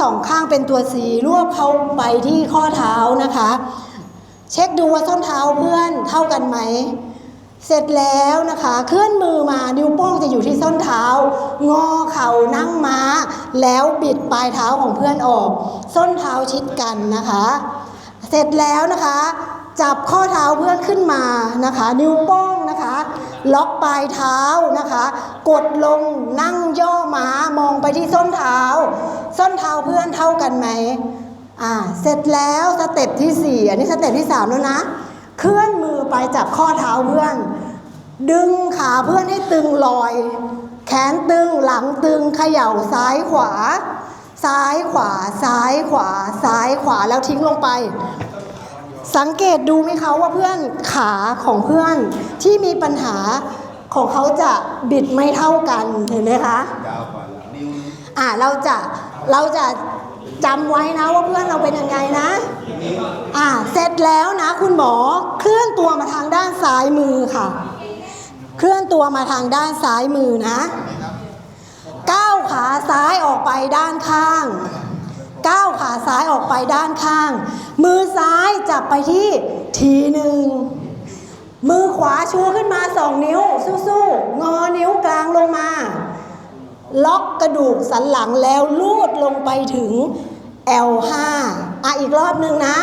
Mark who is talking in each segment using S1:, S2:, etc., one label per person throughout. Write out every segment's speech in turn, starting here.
S1: สองข้างเป็นตัวสีรวบเข้าไปที่ข้อเท้านะคะ เช็คดูว่าส้นเท้าเพื่อนเท่ากันไหม เสร็จแล้วนะคะ เคลื่อนมือมานิ้วโป้งจะอยู่ที่ส้นเท้า งอเข่านั่งม้า แล้วบิดปลายเท้าของเพื่อนออก ส้นเท้าชิดกันนะคะ เสร็จแล้วนะคะจับข้อเท้าเพื่อนขึ้นมานะคะ นิ้วโป้งนะคะ ล็อกปลายเท้านะคะ กดลงนั่งย่อม้ามองไปที่ส้นเท้า ส้นเท้าเพื่อนเท่ากันไหมอ่าเสร็จแล้วสเต็ปที่สี่อันนี้สเต็ปที่สามแล้วนะ เคลื่อนมือไปจับข้อเท้าเพื่อน ดึงขาเพื่อนให้ตึงลอย แขนตึงหลังตึงเขย่าซ้ายขวา ซ้ายขวา ซ้ายขวา ซ้ายขวาแล้วทิ้งลงไปสังเกตดูไหมคะว่าเพื่อนขาของเพื่อนที่มีปัญหาของเขาจะบิดไม่เท่ากันเห็นไหมคะ
S2: ยาวกว่านิ้ว
S1: อ่าเราจะ เราจะจำไว้นะว่าเพื่อนเราเป็นยังไงนะ อ่า เสร็จแล้วนะ คุณหมอเคลื่อนตัวมาทางด้านซ้ายมือค่ะ เคลื่อนตัวมาทางด้านซ้ายมือนะ ก้าวขาซ้ายออกไปด้านข้าง ก้าวขาซ้ายออกไปด้านข้าง มือซ้ายจับไปที่ทีหนึ่ง มือขวาชูขึ้นมาสองนิ้วสู้ๆ งอนิ้วกลางลงมา ล็อกกระดูกสันหลังแล้วลูดลงไปถึง L5 อะอีกรอบหนึ่งนะ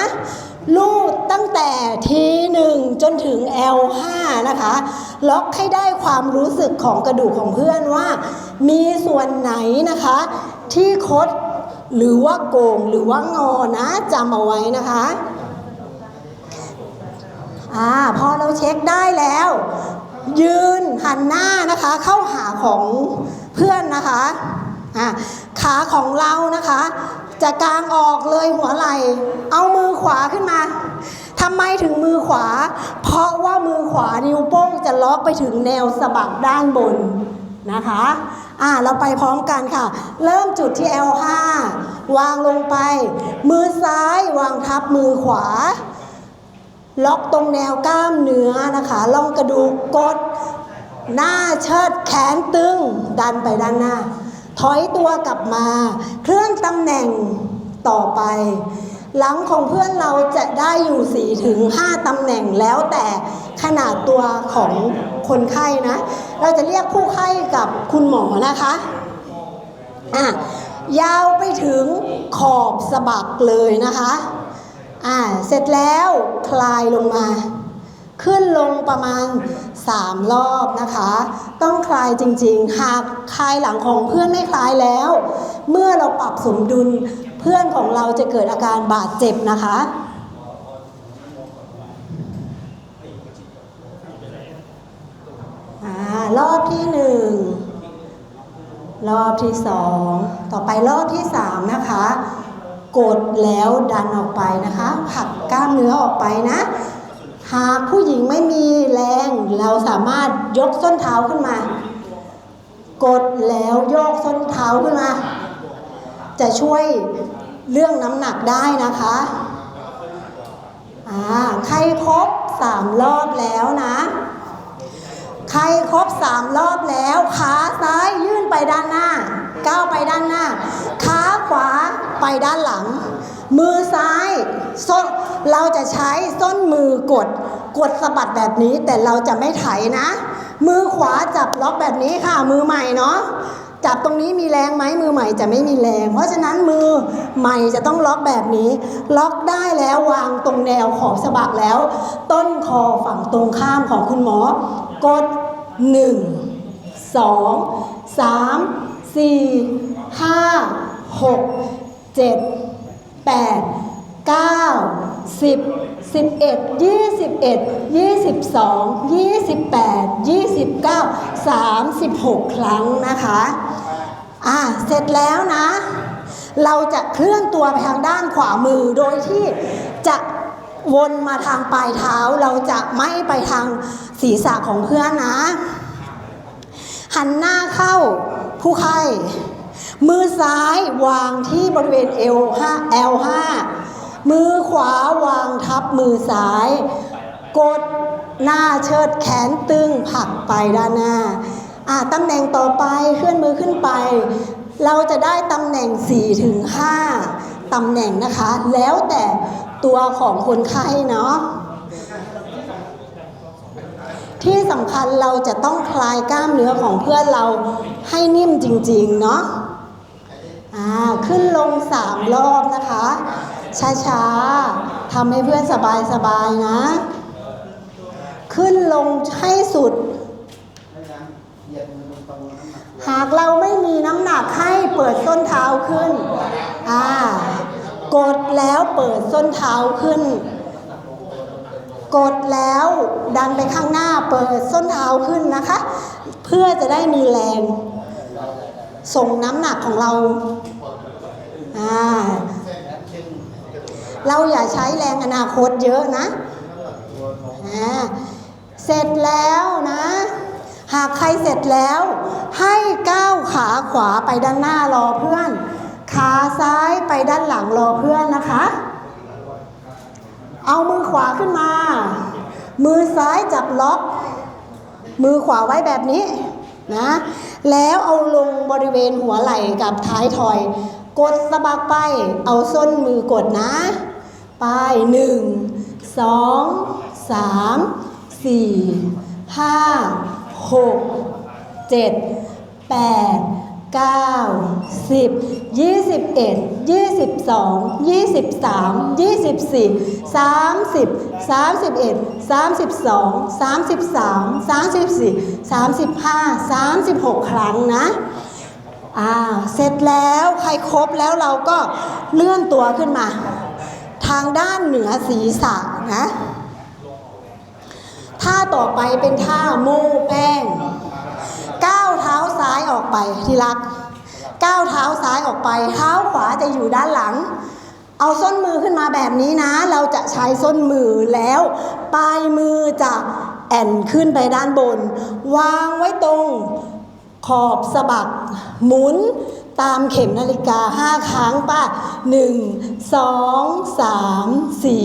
S1: ลูดตั้งแต่ทีหนึ่งจนถึง L5 นะคะ ล็อกให้ได้ความรู้สึกของกระดูกของเพื่อนว่า มีส่วนไหนนะคะ ที่คดหรือว่าโกงหรือว่างอนะจำเอาไว้นะคะอ่าพอเราเช็คได้แล้ว ยืนหันหน้านะคะเข้าหาของ เพื่อนนะคะอ่าขาของเรานะคะ จะกางออกเลยหัวไหล่ เอามือขวาขึ้นมาทำไมถึงมือขวา เพราะว่ามือขวานิ้วโป้งจะล็อกไปถึงแนวสะบักด้านบนนะคะอ่าเราไปพร้อมกันค่ะ เริ่มจุดที่ L5 วางลงไป มือซ้ายวางทับมือขวา ล็อกตรงแนวกล้ามเนื้อนะคะล่องกระดูกกด หน้าเชิดแขนตึง ดันไปด้านหน้า ถอยตัวกลับมา เคลื่อนตำแหน่งต่อไป หลังของเพื่อนเราจะได้อยู่ 4 ถึง 5ตำแหน่งแล้วแต่ขนาดตัวของคนไข้นะ เราจะเรียกผู้ไข้กับคุณหมอนะคะอะยาวไปถึงขอบสะบักเลยนะคะอ่าเสร็จแล้วคลายลงมา ขึ้นลงประมาณ 3 รอบนะคะ ต้องคลายจริงๆ หากคลายหลังของเพื่อนไม่คลายแล้ว เมื่อเราปรับสมดุลเพื่อนของเราจะเกิดอาการบาดเจ็บนะคะอรอบที่หนึ่งรอบที่สองต่อไปรอบที่สามนะคะ กดแล้วดันออกไปนะคะผลักกล้ามเนื้อออกไปนะ หากผู้หญิงไม่มีแรง เราสามารถยกส้นเท้าขึ้นมา กดแล้วโยกส้นเท้าขึ้นมา จะช่วยเรื่องน้ำหนักได้นะคะอ่าใครครบสามรอบแล้วนะ ใครครบสามรอบแล้วขาซ้ายยื่นไปด้านหน้า ก้าวไปด้านหน้า ขาขวาไปด้านหลัง มือซ้ายส้นเราจะใช้ส้นมือกด กดสะบัดแบบนี้แต่เราจะไม่ไถนะ มือขวาจับล็อกแบบนี้ค่ะ มือใหม่เนาะจับตรงนี้มีแรงไหมมือใหม่จะไม่มีแรง เพราะฉะนั้นมือใหม่จะต้องล็อกแบบนี้ ล็อกได้แล้ววางตรงแนวขอบสะบักแล้ว ต้นคอฝั่งตรงข้ามของคุณหมอ กด 1 2 3 4 5 6 7 8 9 10 11 21 22 28 29 36ครั้งนะคะอ่าเสร็จแล้วนะ เราจะเคลื่อนตัวไปทางด้านขวามือโดยที่จะวนมาทางปลายเท้าเราจะไม่ไปทางศีรษะของเพื่อนนะ หันหน้าเข้าผู้ไข้ มือซ้ายวางที่บริเวณเอว5 L5 มือขวาวางทับมือซ้าย กดหน้าเชิดแขนตึงผักไปด้านหน้าอ่าตำแหน่งต่อไปเคลื่อนมือขึ้นไป เราจะได้ตำแหน่ง 4 ถึง 5ตำแหน่งนะคะ แล้วแต่ตัวของคนไข้เนาะ ที่สำคัญเราจะต้องคลายกล้ามเนื้อของเพื่อนเราให้นิ่มจริง ๆ เนาะอ่าขึ้นลงสามรอบนะคะ ช้าๆทำให้เพื่อนสบายๆนะ ขึ้นลงให้สุด หากเราไม่มีน้ำหนักให้เปิดส้นเท้าขึ้นอ่ากดแล้วเปิดส้นเท้าขึ้น กดแล้วดันไปข้างหน้าเปิดส้นเท้าขึ้นนะคะ เพื่อจะได้มีแรง ส่งน้ำหนักของเราอ่าเราอย่าใช้แรงอนาคตเยอะนะอ่าเสร็จแล้วนะ หากใครเสร็จแล้ว ให้ก้าวขาขวาไปด้านหน้า รอเพื่อน ขาซ้ายไปด้านหลังรอเพื่อนนะคะ เอามือขวาขึ้นมา มือซ้ายจับล็อก มือขวาไว้แบบนี้นะ แล้วเอาลงบริเวณหัวไหล่กับท้ายทอย กดสะบักไป เอาส้นมือกดนะ ไปหนึ่งสองสามสี่ห้าหกเจ็ดแปด เก้าสิบยี่สิบเอ็ดยี่สิบสองยี่สิบสามยี่สิบสี่สามสิบสามสิบเอ็ดสามสิบสองสามสิบสามสามสิบสี่สามสิบห้าสามสิบหกครั้งนะ อ่า เสร็จแล้วใครครบแล้วเราก็เลื่อนตัวขึ้นมา ทางด้านเหนือศีรษะนะ ท่าต่อไปเป็นท่าโม่แป้ง ก้าวเท้าซ้ายออกไปที่รัก ก้าวเท้าซ้ายออกไป เท้าขวาจะอยู่ด้านหลัง เอาส้นมือขึ้นมาแบบนี้นะ เราจะใช้ส้นมือแล้ว ปลายมือจะแอนขึ้นไปด้านบน วางไว้ตรงขอบสะบักหมุนตามเข็มนาฬิกาห้าครั้งป่ะหนึ่งสองสามสี่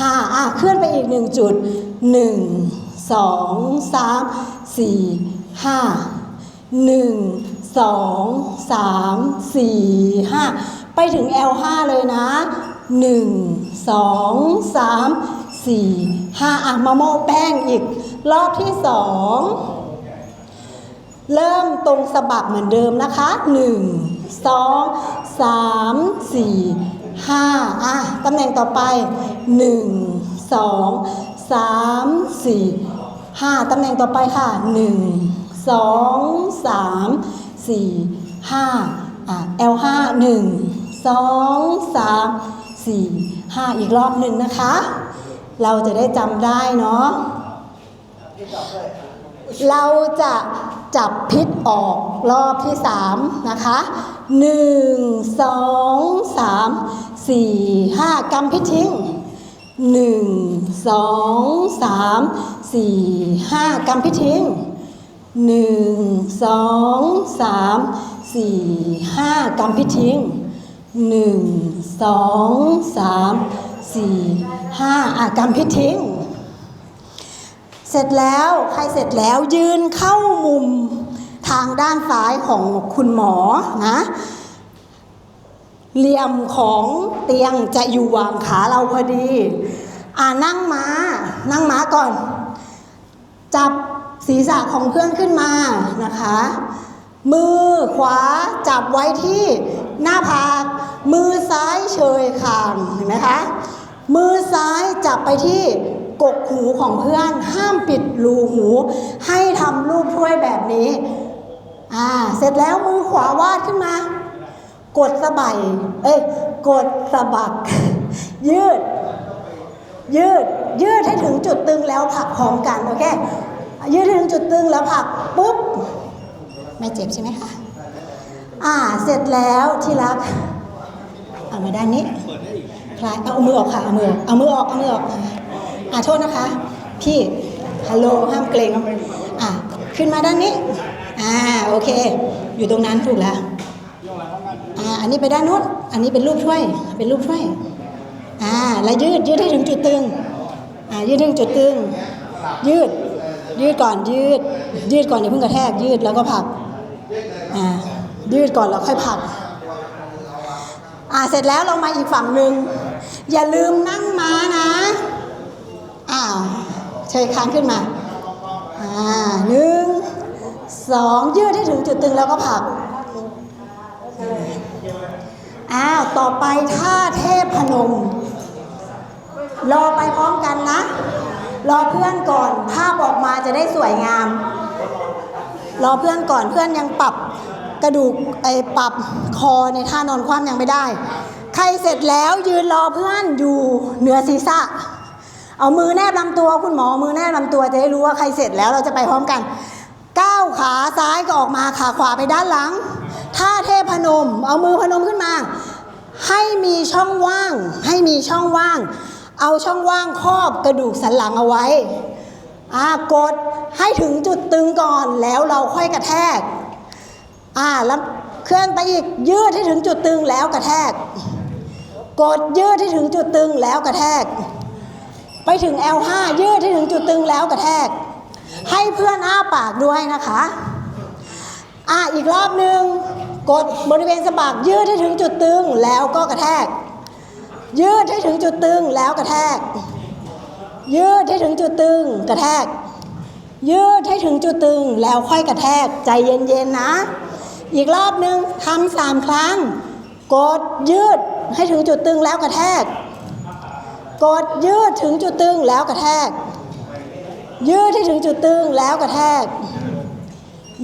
S1: ห้าอะเคลื่อนไปอีกหนึ่งจุดหนึ่งสองสามสี่ ห้าหนึ่งสองสามสี่ห้าไปถึง L5 เลยนะหนึ่งสองสามสี่ห้าอะมาโม่แป้งอีก รอบที่สองเริ่มตรงสะบักเหมือนเดิมนะคะ1 2 3 4 5อะตำแหน่งต่อไป1 2 3 4 5ตำแหน่งต่อไปค่ะหนึ่ง 1 2 3 4 5อะ L5 1 2 3 4 5อีกรอบหนึ่งนะคะ เราจะได้จำได้เนาะเราจะจับพิษออกรอบที่สามนะคะหนึ่งสองสามสี่ห้ากำพิษทิ้งหนึ่งสองสามสี่ห้ากำพิษทิ้ง หนึ่งสองสามสี่ห้ากำพิทิ้งหนึ่งสองสามสี่ห้าอะกำพิทิ้ง เสร็จแล้วใครเสร็จแล้วยืนเข้ามุมทางด้านซ้ายของคุณหมอนะเหลี่ยมของเตียงจะอยู่วางขาเราพอดี อ่านั่งมานั่งม้าก่อน จับ ศีรษะของเพื่อนขึ้นมานะคะ มือขวาจับไว้ที่หน้าผาก มือซ้ายเชยคางเห็นไหมคะ มือซ้ายจับไปที่กกหูของเพื่อน ห้ามปิดรูหู ให้ทำรูปถ้วยแบบนี้ อ่า เสร็จแล้วมือขวาวาดขึ้นมา กดสะบัยเอ้ย กดสะบัก ยืด ยืด ยืดให้ถึงจุดตึงแล้วผลักพร้อมกัน โอเค ยืดถึงจุดตึงแล้วผักปุ๊บ ไม่เจ็บใช่ไหมคะ อ่า เสร็จแล้วที่รัก เอามาด้านนี้คลายเอามือออกค่ะ เอามือกเอามือออก เอามือออก อ่าโทษนะคะ พี่ ฮัลโหล ห้ามเกรงอ่าขึ้นมาด้านนี้ อ่า โอเค อยู่ตรงนั้นถูกแล้ว อ่า อันนี้ไปด้านนู้น อันนี้เป็นรูปถ้วย เป็นรูปถ้วย อ่า แล้วยืด ยืดให้ถึงจุดตึง อ่า ยืดถึงจุดตึง ยืด ยืดก่อนยืด ยืดก่อนอย่าเพิ่งกระแทกยืดแล้วก็ผักอ่ายืดก่อนแล้วค่อยผักอ่าเสร็จแล้วเรามาอีกฝั่งหนึ่งอย่าลืมนั่งม้านะอ้าวเชยค้างขึ้นมาอ่าหนึ่งสองยืดให้ถึงจุดตึงแล้วก็ผักอ้าวต่อไปท่าเทพพนมรอไปพร้อมกันนะ รอเพื่อนก่อนภาพออกมาจะได้สวยงาม รอเพื่อนก่อนเพื่อนยังปรับกระดูกไอ้ปรับคอในท่านอนคว่ำยังไม่ได้ ใครเสร็จแล้วยืนรอเพื่อนอยู่เหนือศีรษะ เอามือแนบลำตัวคุณหมอมือแนบลำตัวจะได้รู้ว่าใครเสร็จแล้วเราจะไปพร้อมกันก้าวขาซ้ายก็ออกมาขาขวาไปด้านหลังท่าเทพพนม เอามือพนมขึ้นมา ให้มีช่องว่าง ให้มีช่องว่าง เอาช่องว่างครอบกระดูกสันหลังเอาไว้อากดให้ถึงจุดตึงก่อนแล้วเราค่อยกระแทกอ่าแล้วเคลื่อนไปอีกยืดให้ถึงจุดตึงแล้วกระแทก กดยืดให้ถึงจุดตึงแล้วกระแทก ไปถึง L5 ยืดให้ถึงจุดตึงแล้วกระแทก ให้เพื่อนอ้าปากด้วยนะคะอะอีกรอบหนึ่งกดบริเวณสะบักยืดให้ถึงจุดตึงแล้วก็กระแทก ยืดให้ถึงจุดตึงแล้วกระแทก ยืดให้ถึงจุดตึง กระแทก ยืดให้ถึงจุดตึงแล้วค่อยกระแทกใจเย็นๆนะ อีกรอบหนึ่งทำสามครั้ง กดยืดให้ถึงจุดตึงแล้วกระแทก กดยืดถึงจุดตึงแล้วกระแทก ยืดให้ถึงจุดตึงแล้วกระแทก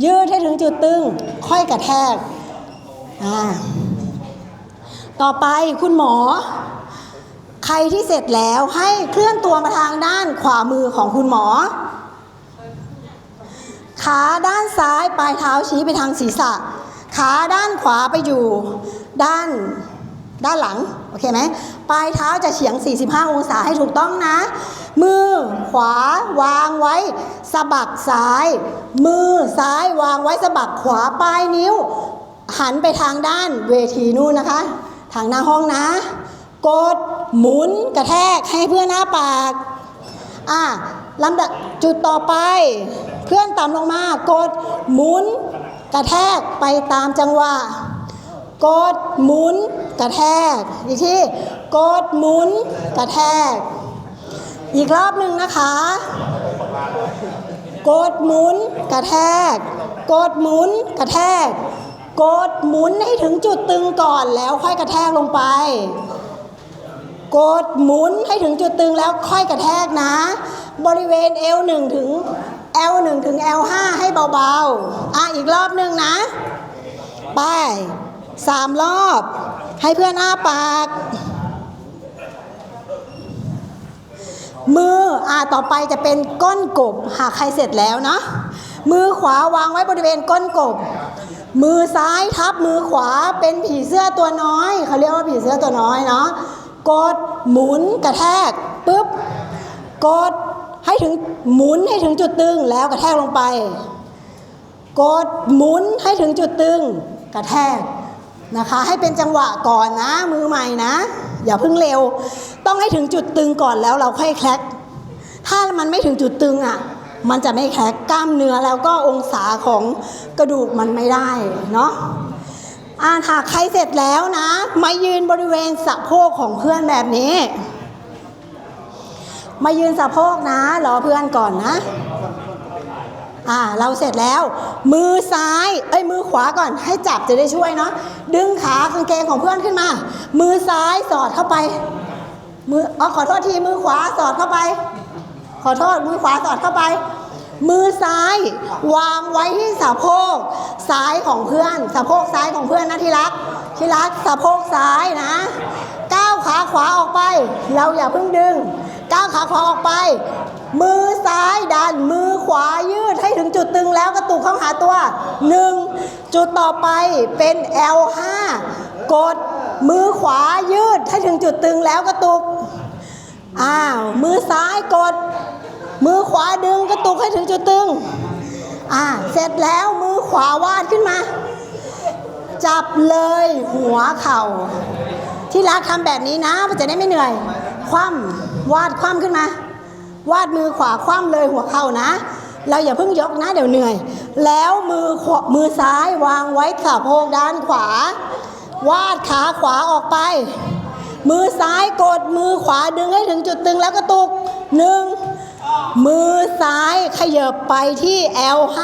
S1: ยืดให้ถึงจุดตึง ค่อยกระแทก อ่าต่อไปคุณหมอ รที่เสร็จแล้วให้เคลื่อนตัวมาทางด้านขวามือของคุณหมอ ขาด้านซ้ายปลายเท้าชี้ไปทางศีรษะ ขาด้านขวาไปอยู่ ด้านด้านหลัง โอเคไหมปลายเท้าจะเฉียง 45 องศาให้ถูกต้องนะ มือขวาวางไว้สะบักซ้าย มือซ้ายวางไว้สะบักขวาปลายนิ้ว หันไปทางด้านเวทีนู่นนะคะ ทางหน้าห้องนะ กดหมุนกระแทกให้เพื่อนหน้าปาก อะลำดับจุดต่อไป เพื่อนต่ำลงมากดหมุน กระแทกไปตามจังหวะกดหมุน กระแทก อีกทีกดหมุน กระแทก อีกรอบหนึ่งนะคะ กดหมุน กระแทก กดหมุน กระแทก กดหมุนให้ถึงจุดตึงก่อนแล้วค่อยกระแทกลงไป กดหมุนให้ถึงจุดตึงแล้วค่อยกระแทกนะ บริเวณ L1 ถึง L1 ถึง L5 ให้เบาๆ อะอีกรอบหนึ่งนะ ไปสามรอบ ให้เพื่อนอ้าปาก มืออ่าต่อไปจะเป็นก้นกบ หากใครเสร็จแล้วเนาะมือขวาวางไว้บริเวณก้นกบ มือซ้ายทับมือขวาเป็นผีเสื้อตัวน้อย เขาเรียกว่าผีเสื้อตัวน้อยเนาะ กดหมุนกระแทกปุ๊บกดให้ถึงหมุนให้ถึงจุดตึงแล้วกระแทกลงไป กดหมุนให้ถึงจุดตึง กระแทกนะคะ ให้เป็นจังหวะก่อนนะมือใหม่นะ อย่าเพิ่งเร็ว ต้องให้ถึงจุดตึงก่อนแล้วเราค่อยแคลกถ้ามันไม่ถึงจุดตึงอะมันจะไม่แคลกกล้ามเนื้อแล้วก็องศาของกระดูกมันไม่ได้เนาะ อ่าหากใครเสร็จแล้วนะ มายืนบริเวณสะโพกของเพื่อนแบบนี้ มายืนสะโพกนะรอเพื่อนก่อนนะอ่าเราเสร็จแล้ว มือซ้าย เอ้ยมือขวาก่อน ให้จับจะได้ช่วยเนาะดึงขากางเกงของเพื่อนขึ้นมา มือซ้ายสอดเข้าไป มืออ๋อขอโทษทีมือขวาสอดเข้าไป ขอโทษมือขวาสอดเข้าไป มือซ้ายวางไว้ที่สะโพกซ้ายของเพื่อน สะโพกซ้ายของเพื่อนนะที่รักที่รักสะโพกซ้ายนะก้าวขาขวาออกไป เราอย่าเพิ่งดึงก้าวขาขวาออกไป มือซ้ายดันมือขวายืดให้ถึงจุดตึงแล้วกระตุกเข้าหาตัวหนึ่งจุดต่อไปเป็น L5 กดมือขวายืดให้ถึงจุดตึงแล้วกระตุกอ้าวมือซ้ายกด มือขวาดึงกระตุกให้ถึงจุดตึง อ่า เสร็จแล้วมือขวาวาดขึ้นมา จับเลยหัวเข่า ที่รักทำแบบนี้นะมันจะได้ไม่เหนื่อย คว่ำวาดคว่ำขึ้นมา วาดมือขวาคว่ำเลยหัวเข่านะ เราอย่าเพิ่งยกนะเดี๋ยวเหนื่อย แล้วมือขวามือซ้ายวางไว้สะโพกด้านขวา วาดขาขวาออกไป มือซ้ายกดมือขวาดึงให้ถึงจุดตึงแล้วก็ตุกหนึ่ง มือซ้ายขยับไปที่ L5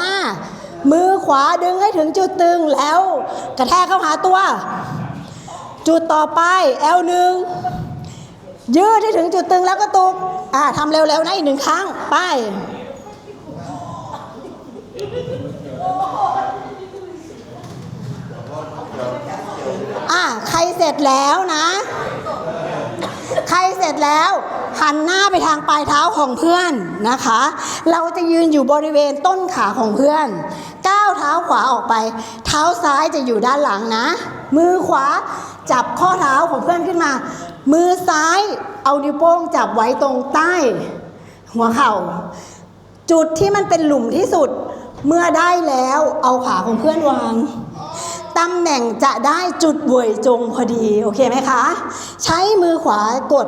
S1: มือขวาดึงให้ถึงจุดตึงแล้ว กระแทกเข้าหาตัว จุดต่อไป L1 ยืดให้ถึงจุดตึงแล้วก็ตุกอ่าทำเร็วๆนะอีกหนึ่งครั้ง ไป อ่าใครเสร็จแล้วนะ ใครเสร็จแล้วหันหน้าไปทางปลายเท้าของเพื่อนนะคะ เราจะยืนอยู่บริเวณต้นขาของเพื่อน ก้าวเท้าขวาออกไป เท้าซ้ายจะอยู่ด้านหลังนะ มือขวาจับข้อเท้าของเพื่อนขึ้นมา มือซ้ายเอานิ้วโป้งจับไว้ตรงใต้ หัวเข่า จุดที่มันเป็นหลุมที่สุด เมื่อได้แล้วเอาขาของเพื่อนวาง ตำแหน่งจะได้จุดเวยจงพอดี โอเคไหมคะ ใช้มือขวากด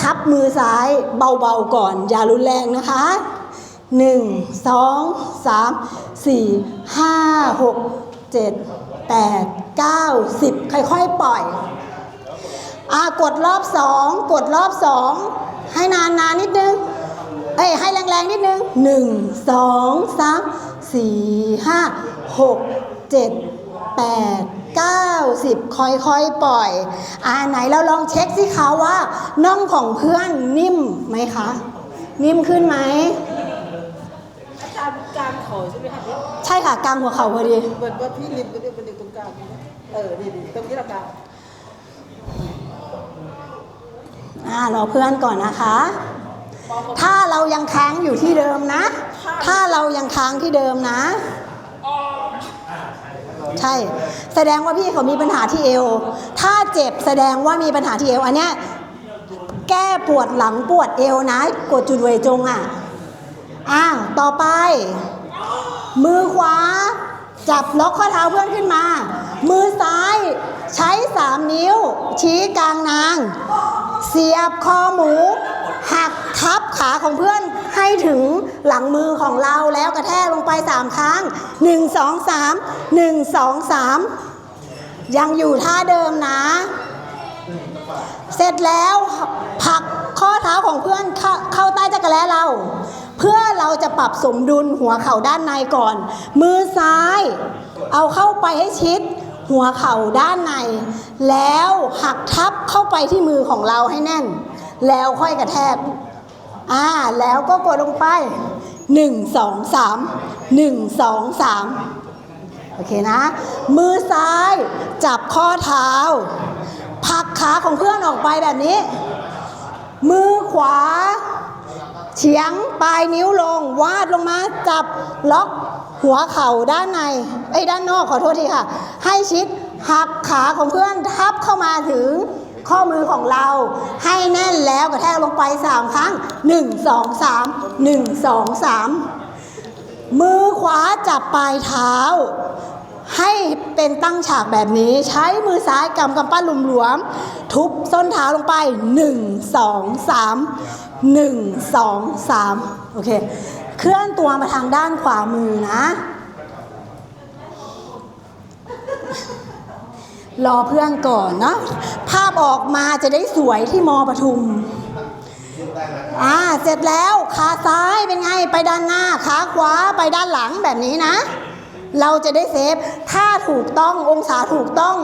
S1: ทับมือซ้ายเบาๆก่อน อย่ารุนแรงนะคะ1 2 3 4 5 6 7 8 9 10ค่อยๆ ปล่อยอากดรอบสองกดรอบสองให้นานๆนิดนึง เอ้ยให้แรงๆ นิดนึงหนึ่งสองสามสี่ห้าหก เจ็ดแปดเก้าสิบค่อยๆ ปล่อย อ่าไหนเราลองเช็คสิคะว่าน่องของเพื่อนนิ่มไหมคะ นิ่มขึ้นไหม
S2: การการเขาใช่ไหมคะพี่
S1: ใช่ค่ะกลางหัวเข่าพอดี
S2: เหมือนว่าพี่ลิมมันอยู่มันอยู่ตรงกลางนี่นะเออนี่นี่ตรงนี้ละกัน
S1: อ่ารอเพื่อนก่อนนะคะ ถ้าเรายังค้างอยู่ที่เดิมนะ ถ้าเรายังค้างที่เดิมนะ ใช่ แสดงว่าพี่เขามีปัญหาที่เอว ถ้าเจ็บแสดงว่ามีปัญหาที่เอว อันเนี้ยแก้ปวดหลังปวดเอวนะกดจุดเวจงอะอะต่อไป มือขวา จับล็อกข้อเท้าเพื่อนขึ้นมา มือซ้ายใช้3นิ้ว ชี้กลางนาง เสียบคอหมู หัก ทับขาของเพื่อนให้ถึงหลังมือของเราแล้วกระแทกลงไป 3 ครั้ง 1 2 3 1 2 3 ยังอยู่ท่าเดิมนะ เสร็จแล้วผลักข้อเท้าของเพื่อนเข้าข้าใต้จักรแล้เรา เพื่อเราจะปรับสมดุลหัวเข่าด้านในก่อน มือซ้าย เอาเข้าไปให้ชิดหัวเข่าด้านใน แล้วหักทับเข้าไปที่มือของเราให้แน่น แล้วค่อยกระแทก อ่าแล้วก็กดลงไป 1 2 3 1 2 3 โอเคนะ มือซ้ายจับข้อเท้าผักขาของเพื่อนออกไปแบบนี้ มือขวา เฉียงปลายนิ้วลง วาดลงมาจับล็อกหัวเข่าด้านในไอ้ด้านนอกขอโทษทีค่ะ ให้ชิดหักขาของเพื่อนทับเข้ามาถึง ข้อมือของเราให้แน่นแล้วกระแทกลงไป 3 ครั้ง 1 2 3 1 2 3 มือขวาจับปลายเท้า ให้เป็นตั้งฉากแบบนี้ ใช้มือซ้ายกำกำปั้นหลวมๆทุบส้นเท้าลงไป 1 2 3 1 2 3 โอเค เคลื่อนตัวมาทางด้านขวามือนะรอเพื่อนก่อนเนาพ ออกมาจะได้สวยที่มอปทุม อ่า เสร็จแล้วขาซ้ายเป็นไงไปด้านหน้าขาขวาไปด้านหลังแบบนี้นะ เราจะได้เซฟ ถ้าถูกต้ององศาถูกต้อง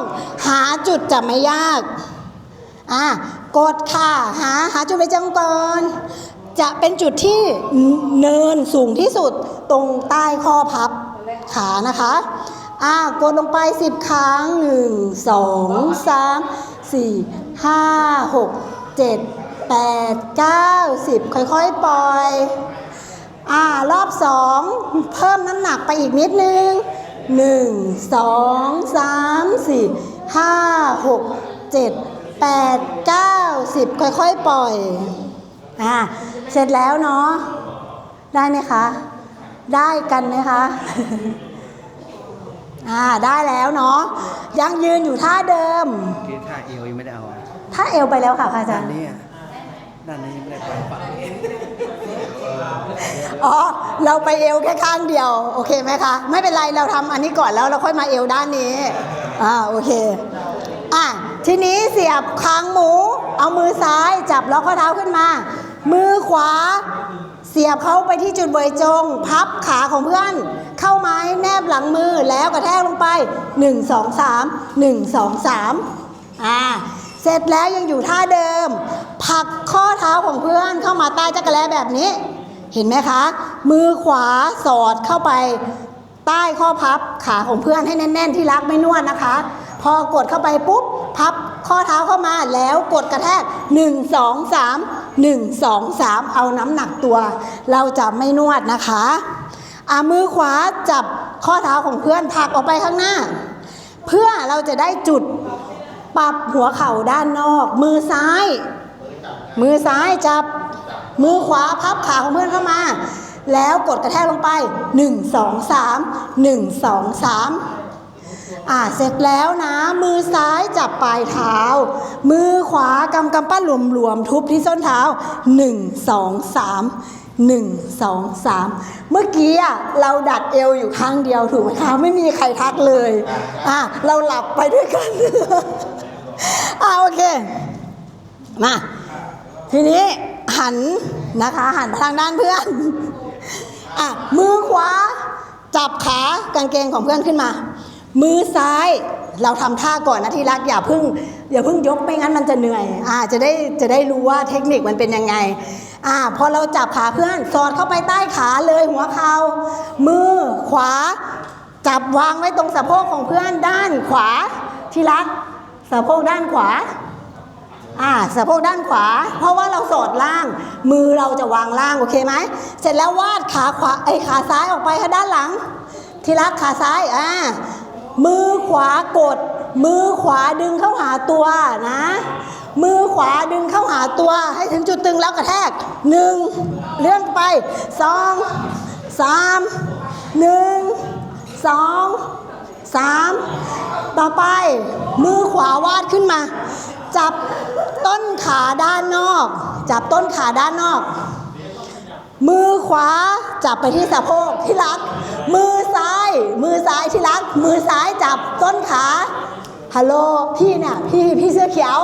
S1: หาจุดจะไม่ยาก อ่ากดค่ะ หาหาจุดไปจังก่อนจะเป็นจุดที่เนินสูงที่สุดตรงใต้ข้อพับขานะคะ อ่ากดลงไป 10 ครั้ง 1 2 3 4 5 6 7 8 9 10ค่อยๆ ปล่อย อ่ารอบสองเพิ่มน้ำหนักไปอีกนิดนึงหนึ่งสองสามสี่ห้าหกเจ็ดแปดเก้าสิบค่อยๆ ปล่อย อ่า เสร็จแล้วเนาะ ได้ไหมคะ ได้กันไหมคะ อ่าได้แล้วเนาะยังยืนอยู่ท่าเดิม
S3: เมื่อกี้ท่าเอวยังไม่ได้เอาอะ
S1: ท่าเอวไปแล้วค่ะพระอาจารย์
S3: อันนี้อะ
S2: ด้านนี้ไม่ได้ไปฝั่งนี้
S1: อ๋อเราไปเอวแค่ข้างเดียว โอเคไหมคะ ไม่เป็นไรเราทำอันนี้ก่อนแล้วเราค่อยมาเอวด้านนี้อ่าโอเคอะทีนี้เสียบคางหมู เอามือซ้ายจับล็อกข้อเท้าขึ้นมา มือขวา เสียบเข้าไปที่จุดบริจง พับขาของเพื่อน เข้ามาให้แนบหลังมือแล้วกระแทกลงไป 1 2 3 1 2 3อ่าเสร็จแล้วยังอยู่ท่าเดิมผลักข้อเท้าของเพื่อนเข้ามาใต้จักรแลแบบนี้ เห็นไหมคะ มือขวาสอดเข้าไป ใต้ข้อพับขาของเพื่อนให้แน่น ๆ ที่รักไม่นวดนะคะ พอกดเข้าไปปุ๊บพับข้อเท้าเข้ามาแล้วกดกระแทก 1 2 3 1 2 3 เอาน้ำหนักตัว เราจะไม่นวดนะคะอามือขวาจับข้อเท้าของเพื่อนผลักออกไปข้างหน้า เพื่อเราจะได้จุดปรับหัวเข่าด้านนอก มือซ้าย มือซ้ายจับ มือขวาพับขาของเพื่อนเข้ามา แล้วกดกระแทกลงไป 1 2 3 1 2 3 อ่าเสร็จแล้วนะ มือซ้ายจับปลายเท้า มือขวากำกำปั้นหลวมๆทุบที่ส้นเท้า 1 2 3 1 2 3 เมื่อกี้อะเราดัดเอวอยู่ข้างเดียวถูกไหมคะไม่มีใครทักเลยอะเราหลับไปด้วยกันอ่าโอเค มา ทีนี้หันนะคะหันทางด้านเพื่อนอะมือขวา จับขากางเกงของเพื่อนขึ้นมา มือซ้ายเราทำท่าก่อนนะที่รักอย่าเพึ่งอย่าเพึ่งยกไม่งั้นมันจะเหนื่อยอ่าจะได้จะได้รู้ว่าเทคนิคมันเป็นยังไงอ่าพอเราจับขาเพื่อนสอดเข้าไปใต้ขาเลยหัวเขามือขวา จับวางไว้ตรงสะโพกของเพื่อนด้านขวาที่รักสะโพกด้านขวาอ่าสะโพกด้านขวา เพราะว่าเราสอดล่าง มือเราจะวางล่างโอเคไหมเสร็จแล้ววาดขาขวาไอยขาซ้ายออกไปค่ะด้านหลัง ที่รักขาซ้ายอ่า มือขวากด มือขวาดึงเข้าหาตัวนะ มือขวาดึงเข้าหาตัว ให้ถึงจุดตึงแล้วกระแทกหนึ่งเลื่อนไปสองสามหนึ่งสองสามต่อไป มือขวาวาดขึ้นมา จับต้นขาด้านนอก จับต้นขาด้านนอก มือขวาจับไปที่สะโพกที่รัก มือซ้าย มือซ้ายที่รัก มือซ้ายจับต้นขาฮัลโหลพี่เนี่ยพี่พี่เสื้อเขียว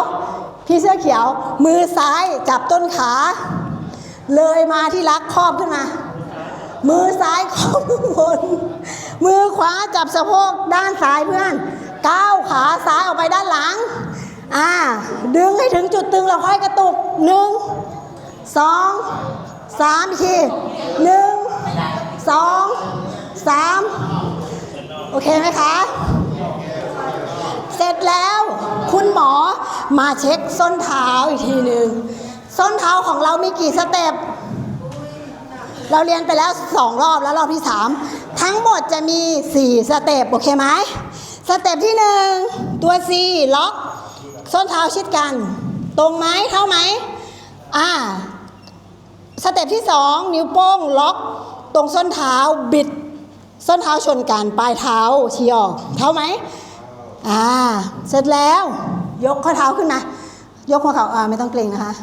S1: พี่เสื้อเขียว มือซ้ายจับต้นขา เลยมาที่รักครอบขึ้นมา มือซ้ายครอบบน มือขวาจับสะโพกด้านซ้ายเพื่อนก้าวขาซ้ายออกไปด้านหลัง อ่า ดึงให้ถึงจุดตึงเราค่อยกระตุกหนึ่งสอง สามอีกทีหนึ่งสองสามโอเคไหมคะ เสร็จแล้วคุณหมอมาเช็คส้นเท้าอีกทีหนึ่งส้นเท้าของเรามีกี่สเต็ปเราเรียนไปแล้วสองรอบแล้วรอบที่สามทั้งหมดจะมีสี่สเต็ปโอเคไหมสเต็ปที่หนึ่งตัว C ล็อก ส้นเท้าชิดกัน ตรงไหมเท่าไหมอ่า สเต็ปที่สองนิ้วโป้งล็อกตรงส้นเท้าบิด ส้นเท้าชนกันปลายเท้าชี้ออกเท่าไหมอ่าเสร็จแล้วยกข้อเท้าขึ้นมายกหัวเข่าอ่าไม่ต้องเกรงนะคะ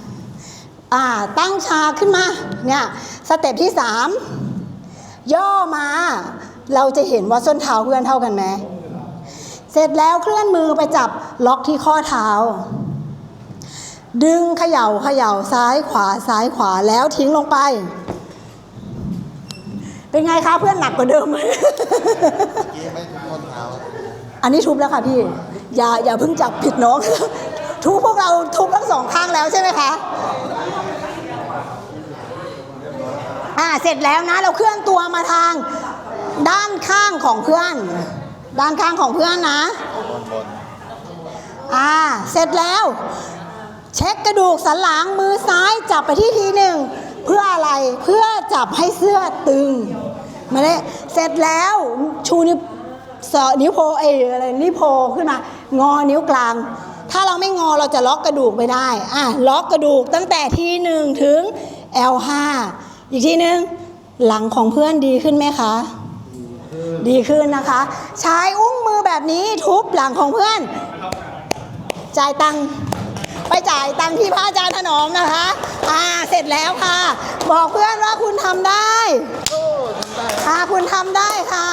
S1: อ่าตั้งฉากขึ้นมาเนี่ยสเต็ปที่สามย่อมา เราจะเห็นว่าส้นเท้าเพื่อนเท่ากันไหมเสร็จแล้วเคลื่อนมือไปจับล็อกที่ข้อเท้า ดึงเขย่าเขย่าซ้ายขวาซ้ายขวาแล้วทิ้งลงไป เป็นไงคะเพื่อนหนักกว่าเดิมไหม
S3: กี้ไม่ทุกต้นเท้า
S1: อันนี้ทุบแล้วค่ะพี่อย่าอย่าเพิ่งจับผิดน้องทุบพวกเราทุบทั้งสองข้างแล้วใช่ไหมคะอ่าเสร็จแล้วนะเราเคลื่อนตัวมาทางด้านข้างของเพื่อน ด้านข้างของเพื่อนนะ
S3: บนบน
S1: อ่าเสร็จแล้ว เช็คกระดูกสันหลังมือซ้ายจับไปที่ทีหนึ่งเพื่ออะไรเพื่อจับให้เสื้อตึงมาเลยเสร็จแล้วชูนิ้วสาะนิ้วโพเออะไรนิ้วโพขึ้นมางอนิ้วกลาง ถ้าเราไม่งอเราจะล็อกกระดูกไม่ได้อะล็อกกระดูกตั้งแต่ทีหนึ่งถึง L5 อีกทีหนึ่งหลังของเพื่อนดีขึ้นไหมคะ ดีขึ้นนะคะ ใช้อุ้งมือแบบนี้ทุบหลังของเพื่อนจ่ายตังค์ ไปจ่ายตังค์ที่พระอาจารย์ถนอมนะคะ อ่า เสร็จแล้วค่ะ บอกเพื่อนว่าคุณทำได้
S3: โอ้ทำได้
S1: อ่าคุณทำได้ค่ะ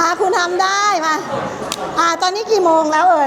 S1: อ่าคุณทำได้มาอ่าตอนนี้กี่โมงแล้วเอ่ย